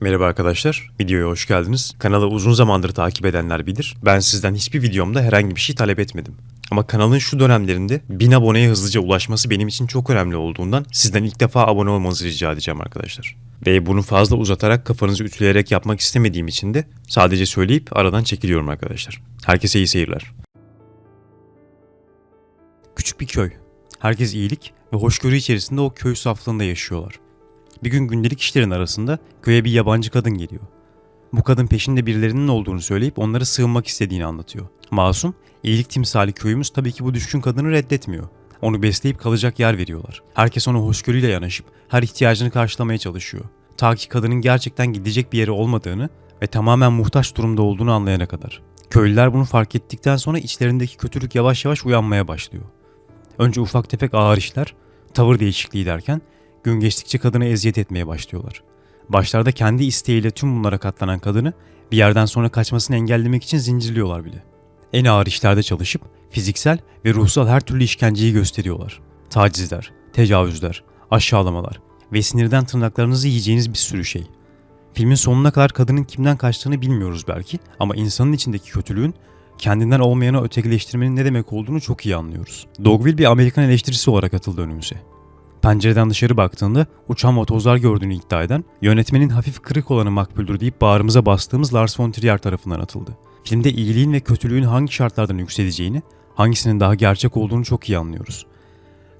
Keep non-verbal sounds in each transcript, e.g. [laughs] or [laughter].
Merhaba arkadaşlar, videoya hoş geldiniz. Kanalı uzun zamandır takip edenler bilir. Ben sizden hiçbir videomda herhangi bir şey talep etmedim. Ama kanalın şu dönemlerinde 1000 aboneye hızlıca ulaşması benim için çok önemli olduğundan sizden ilk defa abone olmanızı rica edeceğim arkadaşlar. Ve bunu fazla uzatarak kafanızı ütüleyerek yapmak istemediğim için de sadece söyleyip aradan çekiliyorum arkadaşlar. Herkese iyi seyirler. Küçük bir köy. Herkes iyilik ve hoşgörü içerisinde o köy saflığında yaşıyorlar. Bir gün gündelik işlerin arasında köye bir yabancı kadın geliyor. Bu kadın peşinde birilerinin olduğunu söyleyip onlara sığınmak istediğini anlatıyor. Masum, iyilik timsali köyümüz tabii ki bu düşkün kadını reddetmiyor. Onu besleyip kalacak yer veriyorlar. Herkes ona hoşgörüyle yanaşıp her ihtiyacını karşılamaya çalışıyor. Ta ki kadının gerçekten gidecek bir yeri olmadığını ve tamamen muhtaç durumda olduğunu anlayana kadar. Köylüler bunu fark ettikten sonra içlerindeki kötülük yavaş yavaş uyanmaya başlıyor. Önce ufak tefek ağır işler, tavır değişikliği derken gün geçtikçe kadına eziyet etmeye başlıyorlar. Başlarda kendi isteğiyle tüm bunlara katlanan kadını bir yerden sonra kaçmasını engellemek için zincirliyorlar bile. En ağır işlerde çalışıp fiziksel ve ruhsal her türlü işkenceyi gösteriyorlar. Tacizler, tecavüzler, aşağılamalar ve sinirden tırnaklarınızı yiyeceğiniz bir sürü şey. Filmin sonuna kadar kadının kimden kaçtığını bilmiyoruz belki ama insanın içindeki kötülüğün kendinden olmayana ötekileştirmenin ne demek olduğunu çok iyi anlıyoruz. Dogville bir Amerikan eleştirisi olarak atıldı önümüze. Pencereden dışarı baktığında uçan vatozlar gördüğünü iddia eden, yönetmenin hafif kırık olanı makbuldür deyip bağrımıza bastığımız Lars von Trier tarafından atıldı. Filmde iyiliğin ve kötülüğün hangi şartlardan yükseleceğini, hangisinin daha gerçek olduğunu çok iyi anlıyoruz.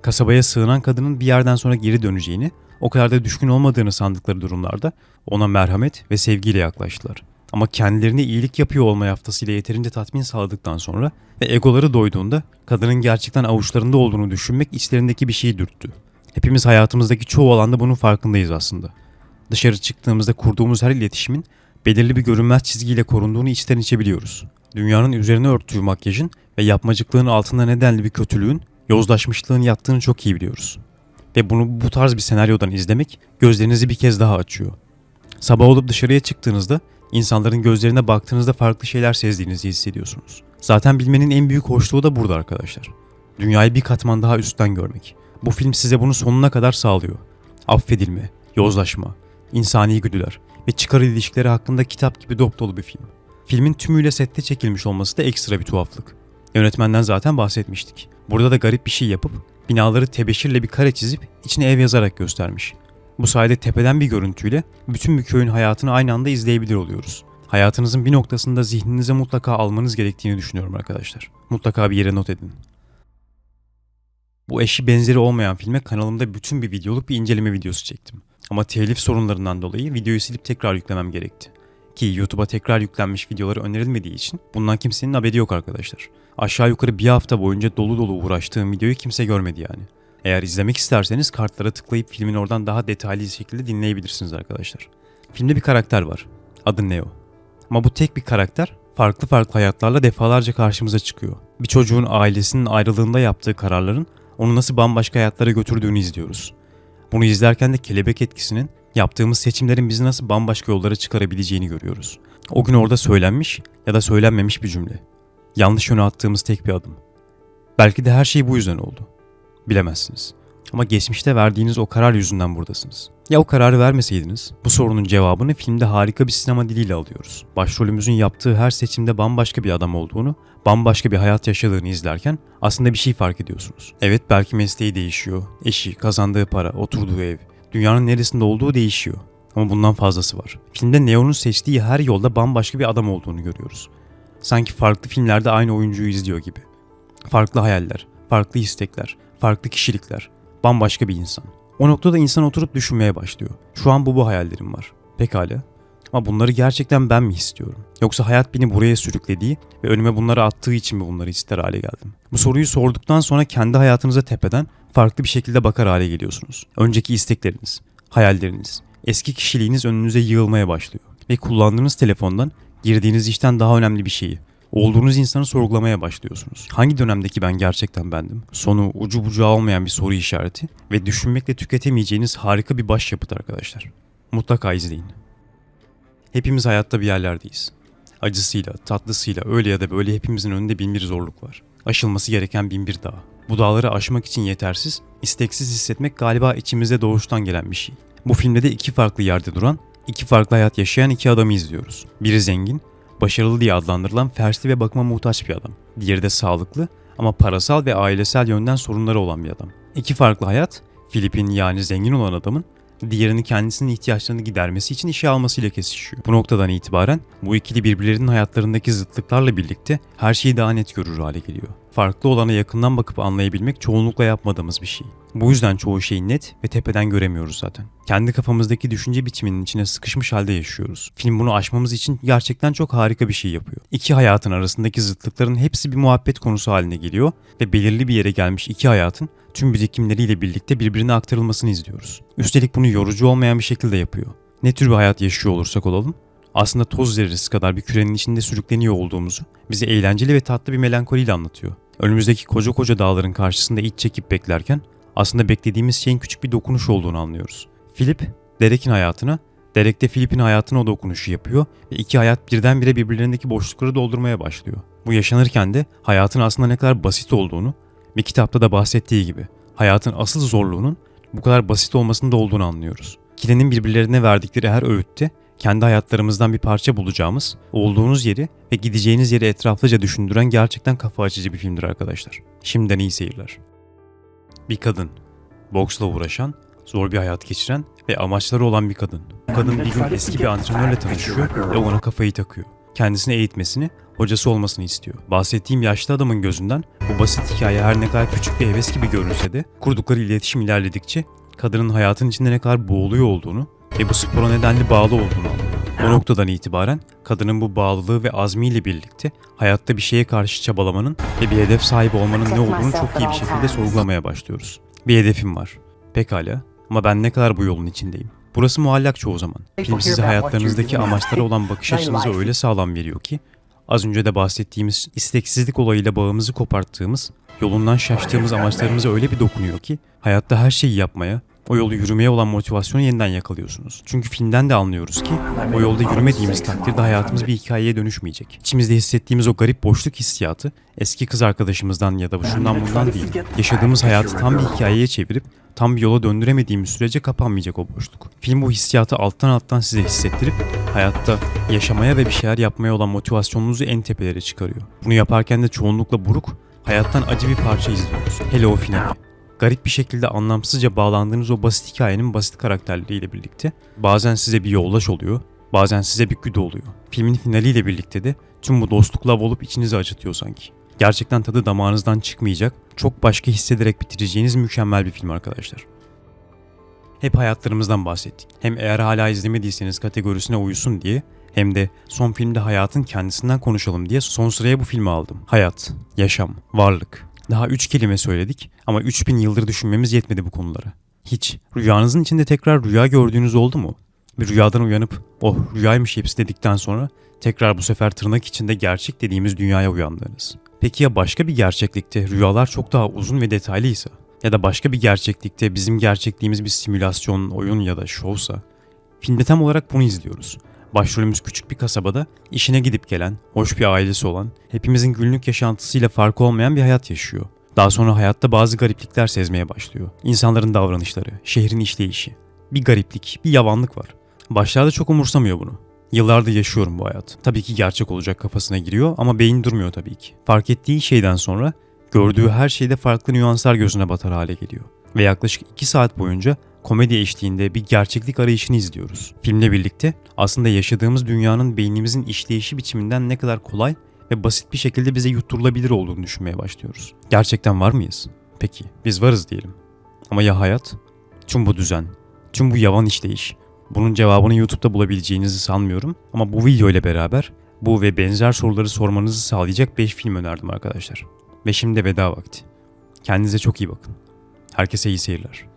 Kasabaya sığınan kadının bir yerden sonra geri döneceğini, o kadar da düşkün olmadığını sandıkları durumlarda ona merhamet ve sevgiyle yaklaştılar. Ama kendilerine iyilik yapıyor olma yaftasıyla yeterince tatmin sağladıktan sonra ve egoları doyduğunda kadının gerçekten avuçlarında olduğunu düşünmek içlerindeki bir şeyi dürttü. Hepimiz hayatımızdaki çoğu alanda bunun farkındayız aslında. Dışarı çıktığımızda kurduğumuz her iletişimin belirli bir görünmez çizgiyle korunduğunu içten içebiliyoruz. Dünyanın üzerine örttüğü makyajın ve yapmacıklığın altında nedenli bir kötülüğün, yozlaşmışlığın yattığını çok iyi biliyoruz. Ve bunu bu tarz bir senaryodan izlemek gözlerinizi bir kez daha açıyor. Sabah olup dışarıya çıktığınızda insanların gözlerine baktığınızda farklı şeyler sezdiğinizi hissediyorsunuz. Zaten bilmenin en büyük hoşluğu da burada arkadaşlar. Dünyayı bir katman daha üstten görmek. Bu film size bunu sonuna kadar sağlıyor. Affedilme, yozlaşma, insani güdüler ve çıkar ilişkileri hakkında kitap gibi dop dolu bir film. Filmin tümüyle sette çekilmiş olması da ekstra bir tuhaflık. Yönetmenden zaten bahsetmiştik. Burada da garip bir şey yapıp binaları tebeşirle bir kare çizip içine ev yazarak göstermiş. Bu sayede tepeden bir görüntüyle bütün bir köyün hayatını aynı anda izleyebilir oluyoruz. Hayatınızın bir noktasında zihninize mutlaka almanız gerektiğini düşünüyorum arkadaşlar. Mutlaka bir yere not edin. Bu eşi benzeri olmayan filme kanalımda bütün bir videoluk bir inceleme videosu çektim. Ama telif sorunlarından dolayı videoyu silip tekrar yüklemem gerekti. Ki YouTube'a tekrar yüklenmiş videoları önerilmediği için bundan kimsenin haberi yok arkadaşlar. Aşağı yukarı bir hafta boyunca dolu dolu uğraştığım videoyu kimse görmedi yani. Eğer izlemek isterseniz kartlara tıklayıp filmin oradan daha detaylı şekilde dinleyebilirsiniz arkadaşlar. Filmde bir karakter var. Adı Neo. Ama bu tek bir karakter farklı farklı hayatlarla defalarca karşımıza çıkıyor. Bir çocuğun ailesinin ayrılığında yaptığı kararların onu nasıl bambaşka hayatlara götürdüğünü izliyoruz. Bunu izlerken de kelebek etkisinin yaptığımız seçimlerin bizi nasıl bambaşka yollara çıkarabileceğini görüyoruz. O gün orada söylenmiş ya da söylenmemiş bir cümle. Yanlış yöne attığımız tek bir adım. Belki de her şey bu yüzden oldu. Bilemezsiniz. Ama geçmişte verdiğiniz o karar yüzünden buradasınız. Ya o kararı vermeseydiniz? Bu sorunun cevabını filmde harika bir sinema diliyle alıyoruz. Başrolümüzün yaptığı her seçimde bambaşka bir adam olduğunu, bambaşka bir hayat yaşadığını izlerken aslında bir şey fark ediyorsunuz. Evet belki mesleği değişiyor, eşi, kazandığı para, oturduğu ev, dünyanın neresinde olduğu değişiyor. Ama bundan fazlası var. Filmde Neo'nun seçtiği her yolda bambaşka bir adam olduğunu görüyoruz. Sanki farklı filmlerde aynı oyuncuyu izliyor gibi. Farklı hayaller, farklı istekler, farklı kişilikler, bambaşka bir insan. O noktada insan oturup düşünmeye başlıyor. Şu an bu bu hayallerim var. Pekala. Ama bunları gerçekten ben mi istiyorum? Yoksa hayat beni buraya sürüklediği ve önüme bunları attığı için mi bunları ister hale geldim? Bu soruyu sorduktan sonra kendi hayatınıza tepeden farklı bir şekilde bakar hale geliyorsunuz. Önceki istekleriniz, hayalleriniz, eski kişiliğiniz önünüze yığılmaya başlıyor. Ve kullandığınız telefondan girdiğiniz işten daha önemli bir şeyi, olduğunuz insanı sorgulamaya başlıyorsunuz. Hangi dönemdeki ben gerçekten bendim? Sonu ucu bucağı olmayan bir soru işareti ve düşünmekle tüketemeyeceğiniz harika bir başyapıt arkadaşlar. Mutlaka izleyin. Hepimiz hayatta bir yerlerdeyiz. Acısıyla, tatlısıyla öyle ya da böyle hepimizin önünde bin bir zorluk var. Aşılması gereken bin bir dağ. Bu dağları aşmak için yetersiz, isteksiz hissetmek galiba içimizde doğuştan gelen bir şey. Bu filmde de iki farklı yerde duran İki farklı hayat yaşayan iki adamı izliyoruz. Biri zengin, başarılı diye adlandırılan fersli ve bakıma muhtaç bir adam. Diğeri de sağlıklı ama parasal ve ailesel yönden sorunları olan bir adam. İki farklı hayat, Filip'in yani zengin olan adamın diğerini kendisinin ihtiyaçlarını gidermesi için işe almasıyla kesişiyor. Bu noktadan itibaren bu ikili birbirlerinin hayatlarındaki zıtlıklarla birlikte her şeyi daha net görür hale geliyor. Farklı olana yakından bakıp anlayabilmek çoğunlukla yapmadığımız bir şey. Bu yüzden çoğu şeyi net ve tepeden göremiyoruz zaten. Kendi kafamızdaki düşünce biçiminin içine sıkışmış halde yaşıyoruz. Film bunu aşmamız için gerçekten çok harika bir şey yapıyor. İki hayatın arasındaki zıtlıkların hepsi bir muhabbet konusu haline geliyor ve belirli bir yere gelmiş iki hayatın tüm birikimleriyle birlikte birbirine aktarılmasını izliyoruz. Üstelik bunu yorucu olmayan bir şekilde yapıyor. Ne tür bir hayat yaşıyor olursak olalım, aslında toz zerresi kadar bir kürenin içinde sürükleniyor olduğumuzu bize eğlenceli ve tatlı bir melankoliyle anlatıyor. Önümüzdeki koca koca dağların karşısında iç çekip beklerken aslında beklediğimiz şeyin küçük bir dokunuş olduğunu anlıyoruz. Philip, Derek'in hayatına, Derek de Philip'in hayatına o dokunuşu yapıyor ve iki hayat birdenbire birbirlerindeki boşlukları doldurmaya başlıyor. Bu yaşanırken de hayatın aslında ne kadar basit olduğunu, bir kitapta da bahsettiği gibi hayatın asıl zorluğunun bu kadar basit olmasında olduğunu anlıyoruz. İkilinin birbirlerine verdikleri her öğütte kendi hayatlarımızdan bir parça bulacağımız, olduğunuz yeri ve gideceğiniz yeri etraflıca düşündüren gerçekten kafa açıcı bir filmdir arkadaşlar. Şimdiden iyi seyirler. Bir kadın, boksla uğraşan, zor bir hayat geçiren ve amaçları olan bir kadın. Bu kadın bir gün eski bir antrenörle tanışıyor ve ona kafayı takıyor. Kendisini eğitmesini, hocası olmasını istiyor. Bahsettiğim yaşlı adamın gözünden bu basit hikaye her ne kadar küçük bir heves gibi görünse de kurdukları iletişim ilerledikçe kadının hayatın içinde ne kadar boğuluyor olduğunu ve bu spora nedenli bağlı olduğunu anlıyor. O noktadan itibaren kadının bu bağlılığı ve azmiyle birlikte hayatta bir şeye karşı çabalamanın ve bir hedef sahibi olmanın ne olduğunu çok iyi bir şekilde sorgulamaya başlıyoruz. Bir hedefim var. Pekala ama ben ne kadar bu yolun içindeyim? Burası muallak çoğu zaman. Film size hayatlarınızdaki amaçlara olan bakış [laughs] açınızı öyle sağlam veriyor ki az önce de bahsettiğimiz isteksizlik olayıyla bağımızı koparttığımız, yolundan şaştığımız amaçlarımıza öyle bir dokunuyor ki hayatta her şeyi yapmaya, o yolu yürümeye olan motivasyonu yeniden yakalıyorsunuz. Çünkü filmden de anlıyoruz ki o yolda yürümediğimiz takdirde hayatımız bir hikayeye dönüşmeyecek. İçimizde hissettiğimiz o garip boşluk hissiyatı eski kız arkadaşımızdan ya da şundan bundan değil. Yaşadığımız hayatı tam bir hikayeye çevirip tam bir yola döndüremediğimiz sürece kapanmayacak o boşluk. Film bu hissiyatı alttan alttan size hissettirip hayatta yaşamaya ve bir şeyler yapmaya olan motivasyonunuzu en tepelere çıkarıyor. Bunu yaparken de çoğunlukla buruk, hayattan acı bir parça izliyoruz. Hele o finali garip bir şekilde anlamsızca bağlandığınız o basit hikayenin basit karakterleriyle birlikte bazen size bir yoldaş oluyor, bazen size bir güdü oluyor. Filmin finaliyle birlikte de tüm bu dostluk lav olup içinizi acıtıyor sanki. Gerçekten tadı damağınızdan çıkmayacak, çok başka hissederek bitireceğiniz mükemmel bir film arkadaşlar. Hep hayatlarımızdan bahsettik. Hem eğer hala izlemediyseniz kategorisine uyusun diye hem de son filmde hayatın kendisinden konuşalım diye son sıraya bu filmi aldım. Hayat, yaşam, varlık. Daha üç kelime söyledik ama 3000 yıldır düşünmemiz yetmedi bu konulara. Hiç. Rüyanızın içinde tekrar rüya gördüğünüz oldu mu? Bir rüyadan uyanıp oh rüyaymış hepsi dedikten sonra tekrar bu sefer tırnak içinde gerçek dediğimiz dünyaya uyandığınız. Peki ya başka bir gerçeklikte rüyalar çok daha uzun ve detaylıysa? Ya da başka bir gerçeklikte bizim gerçekliğimiz bir simülasyon, oyun ya da şovsa? Filmde tam olarak bunu izliyoruz. Başrolümüz küçük bir kasabada işine gidip gelen, hoş bir ailesi olan, hepimizin günlük yaşantısıyla farkı olmayan bir hayat yaşıyor. Daha sonra hayatta bazı gariplikler sezmeye başlıyor. İnsanların davranışları, şehrin işleyişi. Bir gariplik, bir yavanlık var. Başlarda çok umursamıyor bunu. Yıllardır yaşıyorum bu hayat. Tabii ki gerçek olacak kafasına giriyor ama beyin durmuyor tabii ki. Fark ettiği şeyden sonra gördüğü her şeyde farklı nüanslar gözüne batar hale geliyor. Ve yaklaşık 2 saat boyunca komedi eşliğinde bir gerçeklik arayışını izliyoruz. Filmle birlikte aslında yaşadığımız dünyanın beynimizin işleyişi biçiminden ne kadar kolay ve basit bir şekilde bize yutturulabilir olduğunu düşünmeye başlıyoruz. Gerçekten var mıyız? Peki, biz varız diyelim. Ama ya hayat? Tüm bu düzen, tüm bu yavan işleyiş. Bunun cevabını YouTube'da bulabileceğinizi sanmıyorum ama bu video ile beraber bu ve benzer soruları sormanızı sağlayacak 5 film önerdim arkadaşlar. Ve şimdi veda vakti. Kendinize çok iyi bakın. Herkese iyi seyirler.